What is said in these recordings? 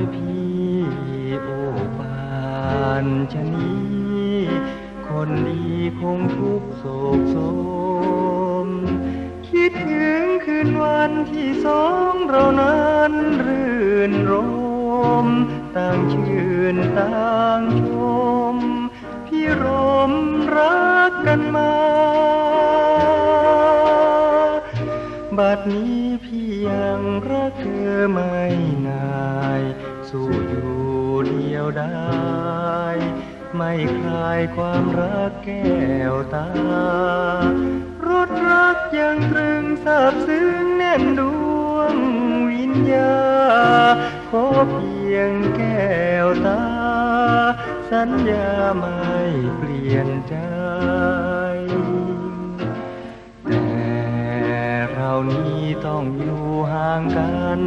ยพี่โอ้ปานชะนี้คนดีคงทุกข์โศกโศมคิดถึงคืนวันที่สองเรานั้นรื่นรมต่างชื่นต่างชม พี่รมรักกันมา บัดนี้พี่ยังรักเธอไม่นาย สู้อยู่เดียวได้ ไม่คลายความรักแก้วตารถรักยังตรึงซาบซึ้งแน่นดวงวิญญา ขอเพียงแก้วตา สัญญาไม่เปลี่ยนใจ นี้ต้องอยู่ห่างกัน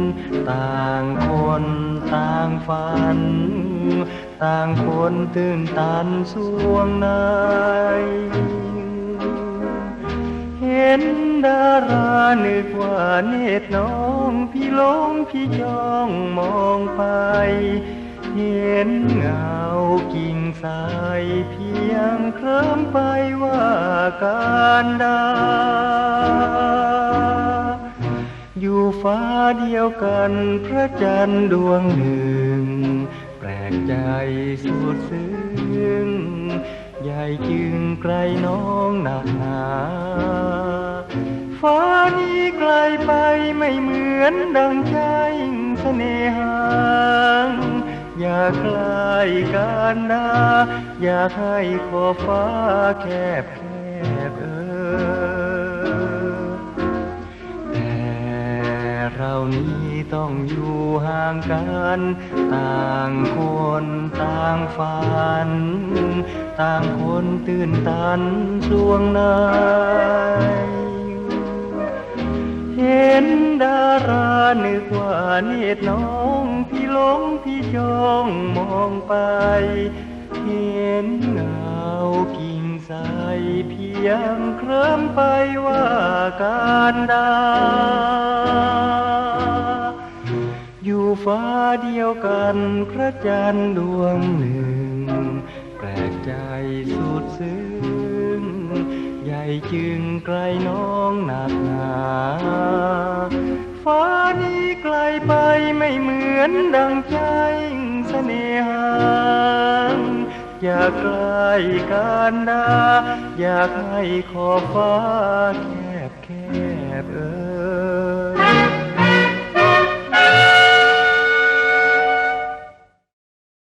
ต่างคนต่างฝัน ต่างคนตื่นตันสวงในเห็นดารานึกว่าเนตรน้อง พี่ลงพี่จ้องมองไป เห็นเงากิ่งสายเพียงเคลิ้มไปว่าการดา ฟ้าเดียวกันพระจันทร์ดวงหนึ่ง แปลกใจสุดซึ้งใหญ่จึงไกลน้องหนักหนาฟ้านี้ไกลไปไม่เหมือนดังใจเสน่หาอยากใกล้กันดาอยากให้ขอฟ้าแคบแค นี้ต้องอยู่ห่างกัน ต่างคนต่างฝัน ต่างคนตื่นตันสวงในเห็นดารานึกว่าเนตรน้องพี่หลงพี่จ้องมองไป เห็นเงากิ่งสายเพียงเคลิ้มไปว่าการดา ฟ้าเดียวกันพระจันทร์ดวงหนึ่ง แปลกใจสุดซึ้ง ใหญ่จึงไกลน้องหนักหนาฟ้านี้ไกลไปไม่เหมือนดังใจเสน่หาอยากใกล้กันดาอยากให้ขอฟ้าแคบแคบเออ